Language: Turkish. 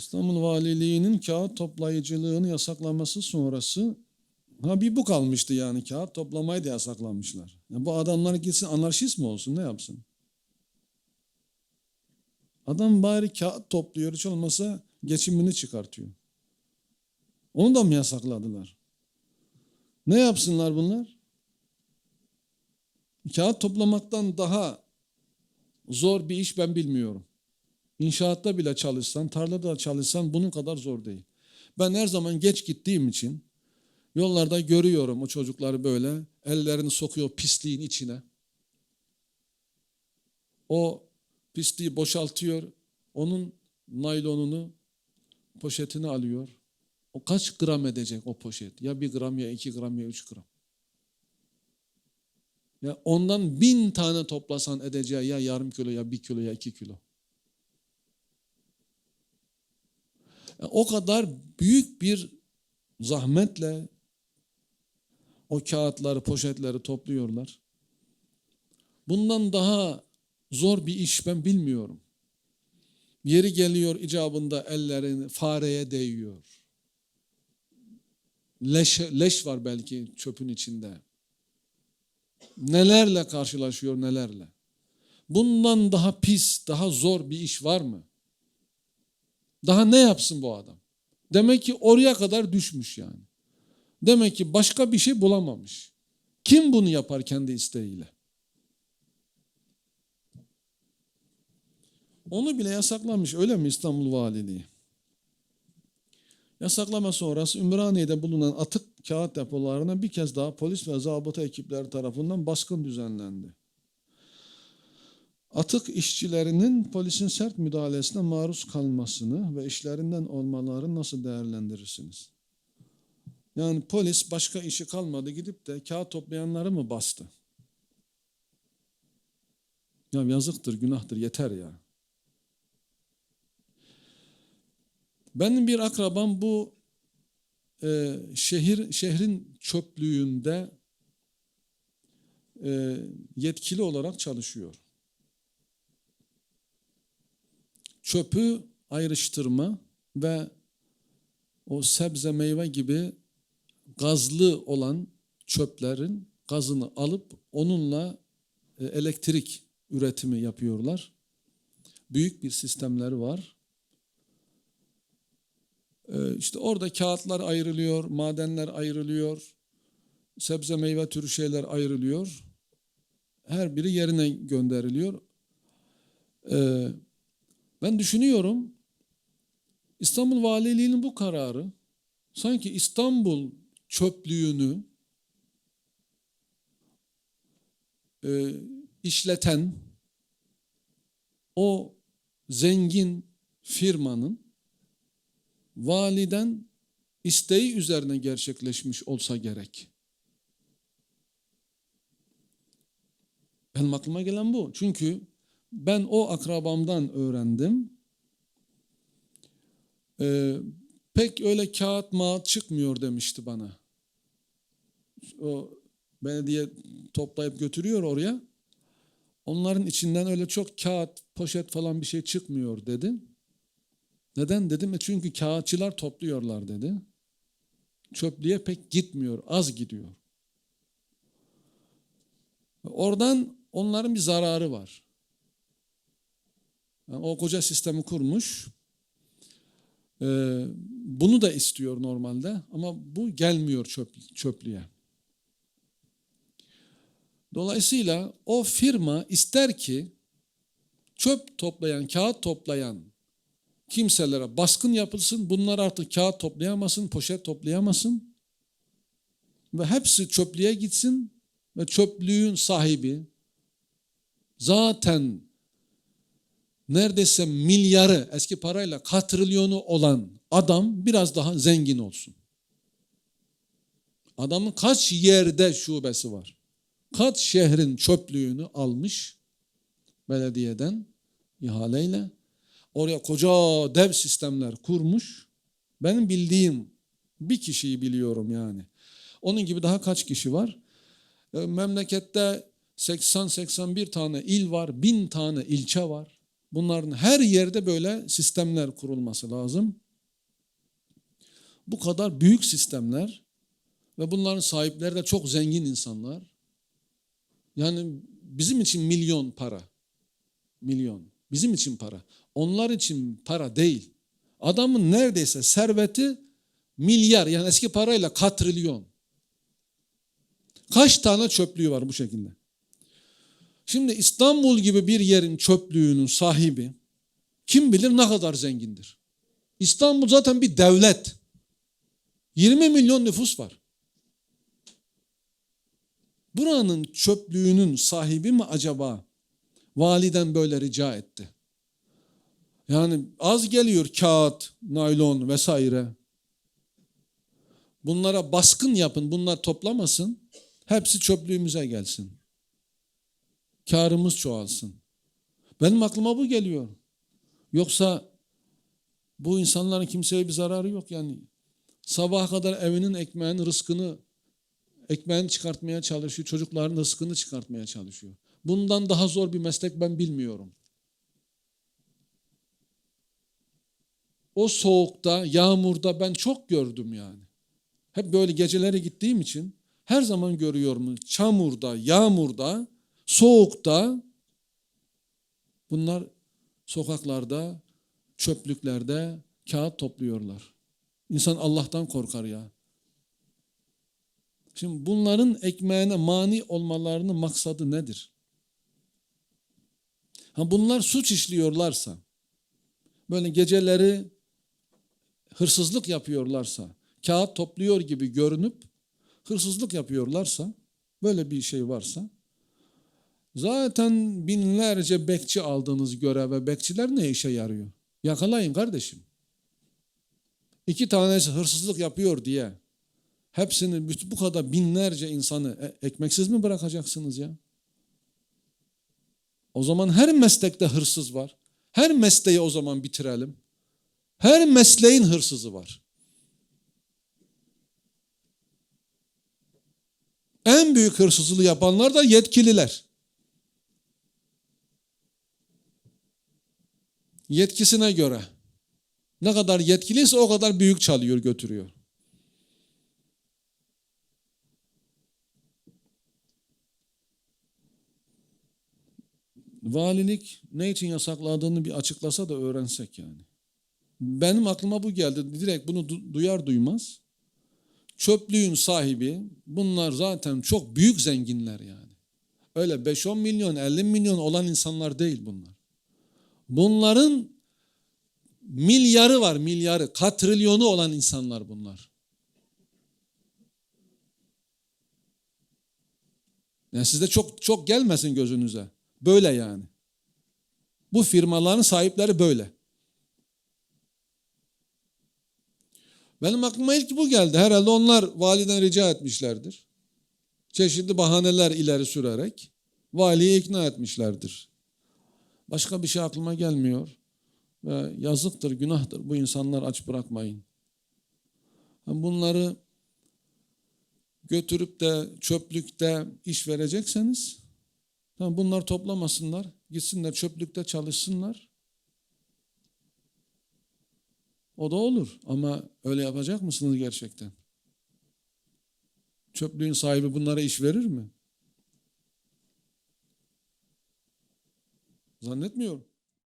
İstanbul Valiliği'nin kağıt toplayıcılığını yasaklaması sonrası ha bir bu kalmıştı yani kağıt toplamayı da yasaklamışlar. Ya bu adamlar gitsin anarşist mi olsun ne yapsın? Adam bari kağıt topluyor hiç olmasa geçimini çıkartıyor. Onu da mı yasakladılar? Ne yapsınlar bunlar? Kağıt toplamaktan daha zor bir iş ben bilmiyorum. İnşaatta bile çalışsan, tarlada da çalışsan bunun kadar zor değil. Ben her zaman geç gittiğim için yollarda görüyorum o çocukları böyle ellerini sokuyor pisliğin içine. O pisliği boşaltıyor, onun naylonunu, poşetini alıyor. O kaç gram edecek o poşet? Ya bir gram ya iki gram ya üç gram. Ya ondan bin tane toplasan edeceği ya yarım kilo ya bir kilo ya iki kilo. O kadar büyük bir zahmetle o kağıtları, poşetleri topluyorlar. Bundan daha zor bir iş ben bilmiyorum. Yeri geliyor icabında ellerini fareye değiyor. Leş, leş var belki çöpün içinde. Nelerle karşılaşıyor nelerle. Bundan daha pis, daha zor bir iş var mı? Daha ne yapsın bu adam? Demek ki oraya kadar düşmüş yani. Demek ki başka bir şey bulamamış. Kim bunu yapar kendi isteğiyle? Onu bile yasaklamış öyle mi İstanbul Valiliği? Yasaklama sonrası Ümraniye'de bulunan atık kağıt depolarına bir kez daha polis ve zabıta ekipleri tarafından baskın düzenlendi. Atık işçilerinin polisin sert müdahalesine maruz kalmasını ve işlerinden olmalarını nasıl değerlendirirsiniz? Yani polis başka işi kalmadı gidip de kağıt toplayanları mı bastı? Ya yazıktır, günahtır, yeter ya. Benim bir akrabam bu e, şehir şehrin çöplüğünde e, yetkili olarak çalışıyor. Çöpü ayrıştırma ve o sebze meyve gibi gazlı olan çöplerin gazını alıp onunla e, elektrik üretimi yapıyorlar. Büyük bir sistemleri var. Ee, İşte orada kağıtlar ayrılıyor, madenler ayrılıyor, sebze meyve türü şeyler ayrılıyor. Her biri yerine gönderiliyor. Ee, Ben düşünüyorum, İstanbul Valiliği'nin bu kararı sanki İstanbul çöplüğünü e, işleten o zengin firmanın validen isteği üzerine gerçekleşmiş olsa gerek. Benim aklıma gelen bu. Çünkü ben o akrabamdan öğrendim. Ee, pek öyle kağıt mağat çıkmıyor demişti bana. O belediye toplayıp götürüyor oraya. Onların içinden öyle çok kağıt, poşet falan bir şey çıkmıyor dedi. Neden dedim? E çünkü kağıtçılar topluyorlar dedi. Çöplüğe pek gitmiyor, az gidiyor. Oradan onların bir zararı var. Yani o koca sistemi kurmuş. Ee, bunu da istiyor normalde ama bu gelmiyor çöp, çöplüğe. Dolayısıyla o firma ister ki çöp toplayan, kağıt toplayan kimselere baskın yapılsın. Bunlar artık kağıt toplayamasın, poşet toplayamasın. Ve hepsi çöplüğe gitsin ve çöplüğün sahibi zaten neredeyse milyarı eski parayla katrilyonu olan adam biraz daha zengin olsun. Adamın kaç yerde şubesi var? Kaç şehrin çöplüğünü almış belediyeden ihaleyle Oraya koca dev sistemler kurmuş. Benim bildiğim bir kişiyi biliyorum yani. Onun gibi daha kaç kişi var? E, memlekette 80-81 tane il var, bin tane ilçe var. Bunların her yerde böyle sistemler kurulması lazım. Bu kadar büyük sistemler ve bunların sahipleri de çok zengin insanlar. Yani bizim için milyon para. Milyon. Bizim için para. Onlar için para değil. Adamın neredeyse serveti milyar yani eski parayla katrilyon. Kaç tane çöplüğü var bu şekilde. Şimdi İstanbul gibi bir yerin çöplüğünün sahibi kim bilir ne kadar zengindir. İstanbul zaten bir devlet. 20 milyon nüfus var. Buranın çöplüğünün sahibi mi acaba validen böyle rica etti? Yani az geliyor kağıt, naylon vesaire. Bunlara baskın yapın, bunlar toplamasın. Hepsi çöplüğümüze gelsin. Karımız çoğalsın. Benim aklıma bu geliyor. Yoksa bu insanların kimseye bir zararı yok yani. Sabaha kadar evinin ekmeğinin rızkını ekmeğini çıkartmaya çalışıyor. Çocukların rızkını çıkartmaya çalışıyor. Bundan daha zor bir meslek ben bilmiyorum. O soğukta, yağmurda ben çok gördüm yani. Hep böyle gecelere gittiğim için her zaman görüyorum. Çamurda, yağmurda, soğukta bunlar sokaklarda, çöplüklerde kağıt topluyorlar. İnsan Allah'tan korkar ya. Şimdi bunların ekmeğine mani olmalarının maksadı nedir? Ha bunlar suç işliyorlarsa, böyle geceleri hırsızlık yapıyorlarsa, kağıt topluyor gibi görünüp hırsızlık yapıyorlarsa, böyle bir şey varsa, zaten binlerce bekçi aldığınız göreve bekçiler ne işe yarıyor? Yakalayın kardeşim. İki tanesi hırsızlık yapıyor diye hepsini bu kadar binlerce insanı e, ekmeksiz mi bırakacaksınız ya? O zaman her meslekte hırsız var. Her mesleği o zaman bitirelim. Her mesleğin hırsızı var. En büyük hırsızlığı yapanlar da yetkililer. Yetkisine göre. Ne kadar yetkiliyse o kadar büyük çalıyor, götürüyor. Valilik ne için yasakladığını bir açıklasa da öğrensek yani. Benim aklıma bu geldi. Direkt bunu du- duyar duymaz. Çöplüğün sahibi bunlar zaten çok büyük zenginler yani. Öyle 5-10 milyon, 50 milyon olan insanlar değil bunlar. Bunların milyarı var, milyarı, katrilyonu olan insanlar bunlar. Yani sizde çok çok gelmesin gözünüze. Böyle yani. Bu firmaların sahipleri böyle. Benim aklıma ilk bu geldi. Herhalde onlar validen rica etmişlerdir. Çeşitli bahaneler ileri sürerek valiyi ikna etmişlerdir. Başka bir şey aklıma gelmiyor. Ve yazıktır, günahtır. Bu insanlar aç bırakmayın. Bunları götürüp de çöplükte iş verecekseniz tamam bunlar toplamasınlar. Gitsinler çöplükte çalışsınlar. O da olur ama öyle yapacak mısınız gerçekten? Çöplüğün sahibi bunlara iş verir mi? Zannetmiyorum.